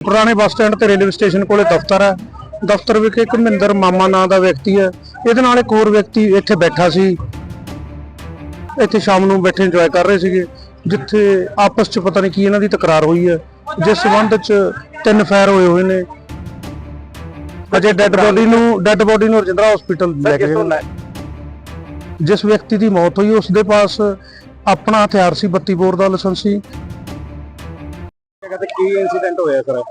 ਪੁਰਾਣੇ bus stand ਤੇ railway station ਕੋਲੇ ਦਫ਼ਤਰ ਹੈ। ਦਫ਼ਤਰ ਵਿਖੇ ਇੱਕ ਮਹਿੰਦਰ ਮਾਮਾ ਨਾਂ ਦਾ ਵਿਅਕਤੀ ਹੈ। ਇਹਦੇ ਨਾਲ ਇੱਕ ਹੋਰ ਵਿਅਕਤੀ ਇੱਥੇ ਬੈਠਾ ਸੀ। ਇੱਥੇ ਸ਼ਾਮ ਨੂੰ ਬੈਠੇ ਇੰਜੋਏ ਕਰ ਰਹੇ ਸੀਗੇ ਜਿੱਥੇ ਆਪਸ 'ਚ ਪਤਾ ਨਹੀਂ ਕੀ ਇਹਨਾਂ ਦੀ ਤਕਰਾਰ ਹੋਈ ਹੈ। ਜਿਸ ਸਬੰਧ 'ਚ ਤਿੰਨ ਫਾਇਰ ਹੋਏ ਹੋਏ ਨੇ। ਅਜੇ ਡੈੱਡ ਬੋਡੀ ਨੂੰ ਡੈੱਡ ਬੋਡੀ ਨੂੰ ਰਜਿੰਦਰਾ ਹਸਪੀਟਲ ਲੈ ਕੇ ਗਏ ਜਿਸ ਵਿਅਕਤੀ ਦੀ ਮੌਤ ਹੋਈ ਉਸ ਦੇ ਪਾਸ ਆਪਣਾ ਹਥਿਆਰ ਸੀ 32 ਬੋਰ ਦਾ ਲਾਇਸੈਂਸ ਸੀ। ਕਹਿੰਦੇ ਕੀ ਇਨਸੀਡੈਂਟ ਹੋਇਆ ਸਰ?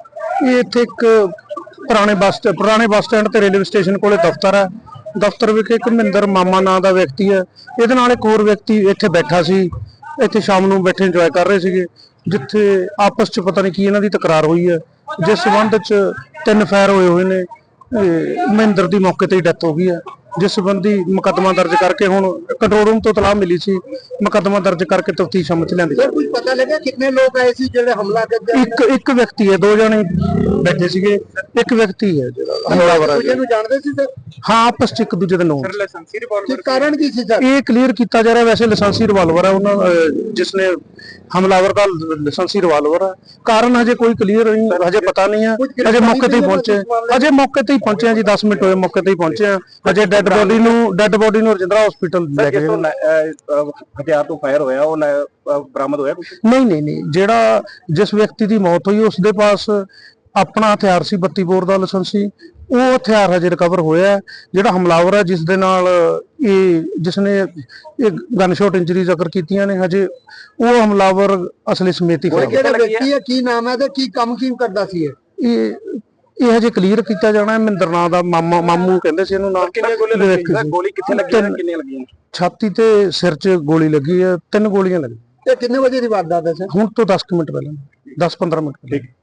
ਇਹ ਇੱਥੇ ਇੱਕ ਪੁਰਾਣੇ ਬੱਸ ਸਟ- ਪੁਰਾਣੇ ਬੱਸ ਸਟੈਂਡ ਤੇ ਰੇਲਵੇ ਸਟੇਸ਼ਨ ਕੋਲੇ ਦਫ਼ਤਰ ਹੈ। ਦਫ਼ਤਰ ਵਿਖੇ ਇੱਕ ਮਹਿੰਦਰ ਮਾਮਾ ਨਾਂ ਦਾ ਵਿਅਕਤੀ ਹੈ। ਇਹਦੇ ਨਾਲ ਇੱਕ ਹੋਰ ਵਿਅਕਤੀ ਇੱਥੇ ਬੈਠਾ ਸੀ। ਇੱਥੇ ਸ਼ਾਮ ਨੂੰ ਬੈਠੇ ਇੰਜੋਏ ਕਰ ਰਹੇ ਸੀਗੇ, ਜਿੱਥੇ ਆਪਸ 'ਚ ਪਤਾ ਨਹੀਂ ਕੀ ਇਹਨਾਂ ਦੀ ਤਕਰਾਰ ਹੋਈ ਹੈ। ਜਿਸ ਸਬੰਧ 'ਚ ਤਿੰਨ ਫਾਇਰ ਹੋਏ ਹੋਏ ਨੇ। ਮਹਿੰਦਰ ਦੀ ਮੌਕੇ ਤੇ ਹੀ ਡੈਥ ਹੋ ਗਈ ਹੈ। ਜਿਸ ਸੰਬੰਧੀ ਮੁਕੱਦਮਾ ਦਰਜ ਕਰਕੇ ਹੁਣ ਕੰਟਰੋਲ ਰੂਮ ਤੋਂ ਤਲਾਹ ਮਿਲੀ ਸੀ ਮੁਕੱਦਮਾ ਦਰਜ ਕਰਕੇ ਤਫਤੀਸ਼ ਅਮਲ 'ਚ ਲਿਆਂਦੀ ਸਰ ਕੁਝ ਪਤਾ ਲੱਗਾ ਕਿੰਨੇ ਲੋਕ ਆਏ ਸੀ ਜਿਹੜੇ ਹਮਲਾ ਕਰਦੇ ਇੱਕ ਇੱਕ ਵਿਅਕਤੀ ਹੈ ਦੋ ਜਣੇ ਬੈਠੇ ਸੀਗੇ ਇੱਕ ਵਿਅਕਤੀ ਹੈ ਜਿਹੜਾ। ਹਮਲਾਵਰ ਹੈ। ਦੂਜੇ ਨੂੰ ਜਾਣਦੇ ਸੀ ਸਰ? ਹਾਂ ਆਪਸ ਚ ਇੱਕ ਦੂਜੇ ਦੇ ਨੋਨ ਲਾਇਸੈਂਸੀ ਰਿਵਾਲਵਰ ਕਾਰਨ ਕੀ ਸੀ ਸਰ? ਇਹ ਕਲੀਅਰ ਕੀਤਾ ਜਾ ਰਿਹਾ ਵੈਸੇ ਲਾਇਸੈਂਸੀ ਰਿਵਾਲਵਰ ਹੈ ਉਹਨਾਂ ਜਿਸ ਨੇ ਹਮਲਾਵਰ ਦਾ ਲਾਇਸੈਂਸੀ ਰਿਵਾਲਵਰ ਹੈ। ਕਾਰਨ ਹਜੇ ਕੋਈ ਕਲੀਅਰ ਨਹੀਂ ਹਜੇ ਪਤਾ ਨਹੀਂ ਹੈ। ਹਜੇ ਮੌਕੇ ਤੇ ਹੀ ਪਹੁੰਚੇ। ਹਜੇ ਮੌਕੇ ਤੇ ਹੀ ਪਹੁੰਚੇ ਹਾਂ ਜੀ 10 ਮਿੰਟ ਹੋਏ ਮੌਕੇ ਤੇ ਹੀ ਪਹੁੰਚੇ ਹਾਂ। ਹਜੇ ਡੈੱਡ ਬੋਡੀ ਨੂੰ ਡੈੱਡ ਬੋਡੀ ਨੂੰ ਰਜਿੰਦਰਾ ਹਸਪੀਟਲ ਲੈ ਕੇ ਗਏ ਹਥਿਆਰ ਤੋਂ ਫਾਇਰ ਹੋਇਆ ਉਹ ਨ- ਅਹ ਬਰਾਮਦ ਹੋਇਆ ਕੁਝ ਨਹੀਂ ਨਹੀਂ ਨਹੀਂ ਜਿਹੜਾ ਜਿਸ ਵਿਅਕਤੀ ਦੀ ਮੌਤ ਹੋਈ ਉਸ ਦੇ ਪਾਸ ਆਪਣਾ ਹਥਿਆਰ ਸੀ 32 ਬੋਰ ਦਾ ਲਾਇਸੈਂਸ ਸੀ। ਉਹ ਹਥਿਆਰ ਹਜੇ ਰਿਕਵਰ ਹੋਇਆ ਹੈ। ਜਿਹੜਾ ਹਮਲਾਵਰ ਹੈ ਜਿਸ ਦੇ ਨਾਲ ਇਹ ਜਿਸ ਨੇ ਇਹ ਗਨ ਸ਼ਾਟ ਇੰਜਰੀਜ਼ ਜ਼ਿਕਰ ਕੀਤੀਆਂ ਨੇ ਹਜੇ ਉਹ ਹਮਲਾਵਰ ਅਸਲੀ ਸਮੇਤ ਕਿਹੜਾ ਵਿਅਕਤੀ ਹੈ? ਕੀ ਨਾਮ ਹੈ ਤੇ ਕੀ ਕੰਮ ਕੀ ਕਰਦਾ ਸੀ ਇਹ? ਇਹ ਇਹ ਹਜੇ ਕਲੀਅਰ ਕੀਤਾ ਜਾਣਾ ਹੈ ਮਹਿੰਦਰ ਨਾਂ ਦਾ ਮਾਮਾ ਮਾਮੂ ਕਹਿੰਦੇ ਸੀ ਇਹਨੂੰ ਨਾਮ ਕਿੰਨੇ ਗੋਲੇ ਲੱਗੀ ਗੋਲੀ ਕਿੱਥੇ ਲੱਗੀ? ਕਿੰਨੀਆਂ ਲੱਗੀਆਂ? ਛਾਤੀ ਤੇ ਸਿਰ 'ਚ ਗੋਲੀ ਲੱਗੀ ਹੈ ਤਿੰਨ ਗੋਲੀਆਂ ਲੱਗੀਆਂ। ਤੇ ਕਿੰਨੇ ਵਜੇ ਦੀ ਵਾਰਦਾਤ ਹੈ ਸਰ? ਹੁਣ ਤੋਂ 10 ਕੁ ਮਿੰਟ ਪਹਿਲਾਂ 10 15 ਮਿੰਟ ਪਹਿਲਾਂ।